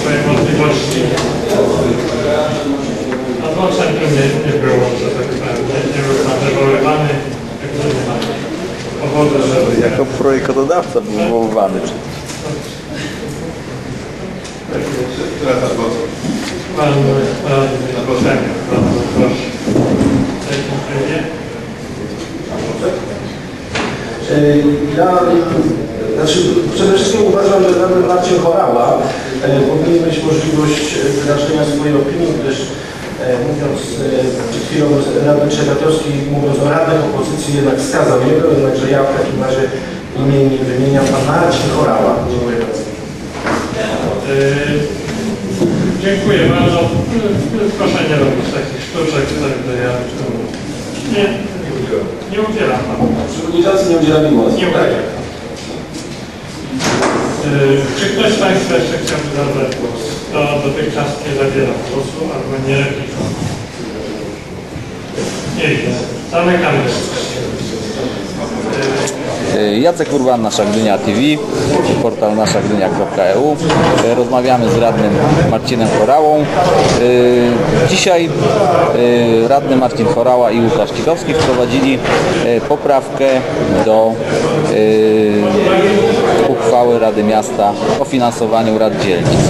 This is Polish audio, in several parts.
swoje możliwości. A dwa centrum nie, nie było, że tak powiem, nie, nie był powodu, żeby... Jako projektodawca był wywoływany przecież. Pan Ja znaczy, przede wszystkim uważam, że radny Marcin Chorała e, powinien mieć możliwość e, wyrażenia swojej opinii, gdyż e, mówiąc e, przed chwilą radny Trzegatowski, mówiąc o radnych opozycji jednak wskazał jego, jednakże ja w takim razie imiennie wymieniam pan Marcin Chorała. Dziękuję bardzo. Yy, Dziękuję bardzo. Proszę nie robić takich sztuczek, także ja nie, nie udzielam panu. Przewodniczący nie udziela mi głosu. Nie udzielam. Yy, Czy ktoś z Państwa jeszcze chciałby zabrać głos? Kto dotychczas nie zabierał głosu albo nie replikował? Nie widzę. Zamykam. Y, Jacek Urban, Nasza Gdynia TV, portal naszagdynia.eu. Y, Rozmawiamy z radnym Marcinem Chorałą. Y, Dzisiaj y, radny Marcin Chorała i Łukasz Kitowski wprowadzili y, poprawkę do y, uchwały Rady Miasta o finansowaniu rad dzielnic.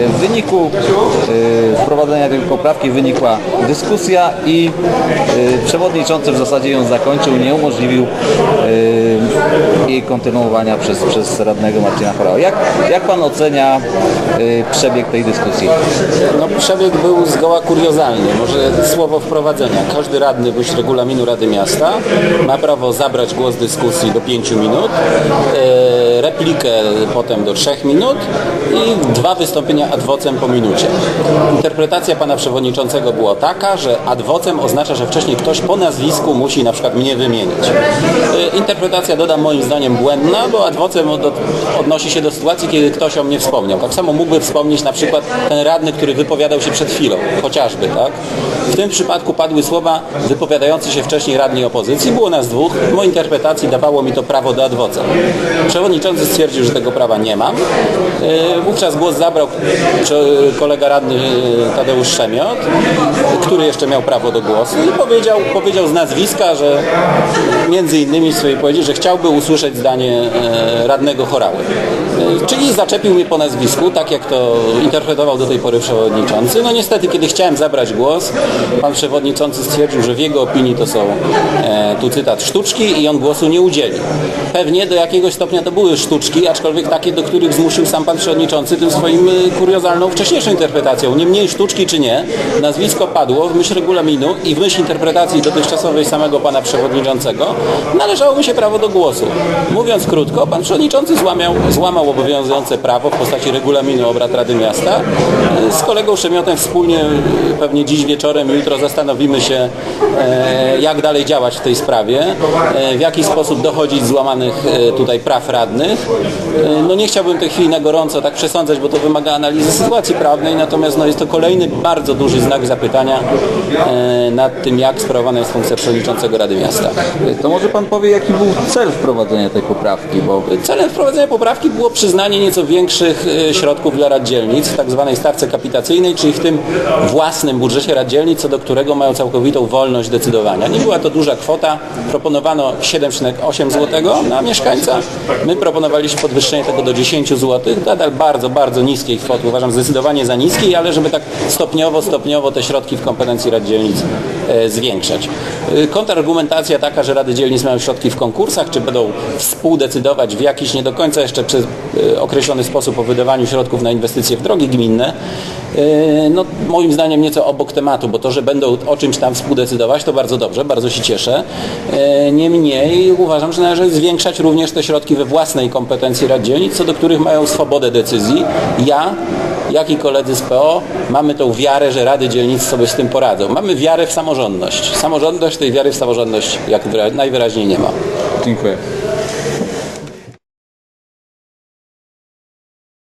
Y, W wyniku y, wprowadzenia tej poprawki wynikła dyskusja i y, przewodniczący w zasadzie ją zakończył, nie umożliwił kontynuowania przez, przez radnego Marcina Chorała. Jak, jak pan ocenia y, przebieg tej dyskusji? No przebieg był zgoła kuriozalny. Może słowo wprowadzenia. Każdy radny bądź regulaminu Rady Miasta ma prawo zabrać głos w dyskusji do 5 minut, e, replikę potem do 3 minut i dwa wystąpienia ad vocem po minucie. Interpretacja pana przewodniczącego była taka, że ad vocem oznacza, że wcześniej ktoś po nazwisku musi na przykład mnie wymienić. E, Interpretacja dodam moim zdaniem błędna, bo ad vocem od, odnosi się do sytuacji, kiedy ktoś o mnie wspomniał. Tak samo mógłby wspomnieć na przykład ten radny, który wypowiadał się przed chwilą, chociażby, tak? W tym przypadku padły słowa wypowiadający się wcześniej radni opozycji, było nas dwóch, w mojej interpretacji dawało mi to prawo do ad vocem. Przewodniczący stwierdził, że tego prawa nie mam. Yy, Wówczas głos zabrał kolega radny yy, Tadeusz Szemiot, który jeszcze miał prawo do głosu i powiedział, powiedział z nazwiska, że między innymi w swojej powiedzi, że chciałby usłyszeć zdanie e, radnego Chorały. E, Czyli zaczepił mnie po nazwisku, tak jak to interpretował do tej pory przewodniczący. No niestety, kiedy chciałem zabrać głos, pan przewodniczący stwierdził, że w jego opinii to są, e, tu cytat, sztuczki i on głosu nie udzieli. Pewnie do jakiegoś stopnia to były sztuczki, aczkolwiek takie, do których zmusił sam pan przewodniczący tym swoim kuriozalną wcześniejszą interpretacją. Niemniej sztuczki czy nie, nazwisko padło w myśl regulaminu i w myśl interpretacji dotychczasowej samego pana przewodniczącego należało mi się prawo do głosu. Mówiąc krótko, pan przewodniczący złamał, złamał obowiązujące prawo w postaci regulaminu obrad Rady Miasta. Z kolegą Szemiotem wspólnie e, pewnie dziś wieczorem, jutro zastanowimy się, e, jak dalej działać w tej sprawie, e, w jaki sposób dochodzić złamanych e, tutaj praw radnych. No nie chciałbym tej chwili na gorąco tak przesądzać, bo to wymaga analizy sytuacji prawnej, natomiast no, jest to kolejny bardzo duży znak zapytania nad tym, jak sprawowana jest funkcja przewodniczącego Rady Miasta. To może pan powie, jaki był cel wprowadzenia tej poprawki, bo Celem wprowadzenia poprawki było przyznanie nieco większych e, środków dla rad dzielnic w tak zwanej stawce kapitacyjnej, czyli w tym własnym budżecie rad dzielnic, co do którego mają całkowitą wolność decydowania. Nie była to duża kwota, proponowano 7,8 zł na mieszkańca. My proponowaliśmy podwyższenie tego do 10 zł, nadal bardzo, bardzo niskiej kwoty, uważam zdecydowanie za niskiej, ale żeby tak stopniowo, stopniowo te środki w kompetencji rad dzielnic zwiększać. E, Kontrargumentacja taka, że rady dzielnic mają środki w konkursach, czy będą współdecydować w jakiś nie do końca jeszcze e, określony sposób o wydawaniu środków na inwestycje w drogi gminne, e, no moim zdaniem nieco obok tematu, bo to, że będą o czymś tam współdecydować, to bardzo dobrze, bardzo się cieszę. E, Niemniej uważam, że należy zwiększać również te środki we własnej kompetencji rad dzielnic, co do których mają swobodę decyzji. Ja jak i koledzy z PO mamy tą wiarę, że rady dzielnic sobie z tym poradzą. Mamy wiarę w samorządność. Samorządność tej wiary w samorządność jak wyra- najwyraźniej nie ma. dziękuję.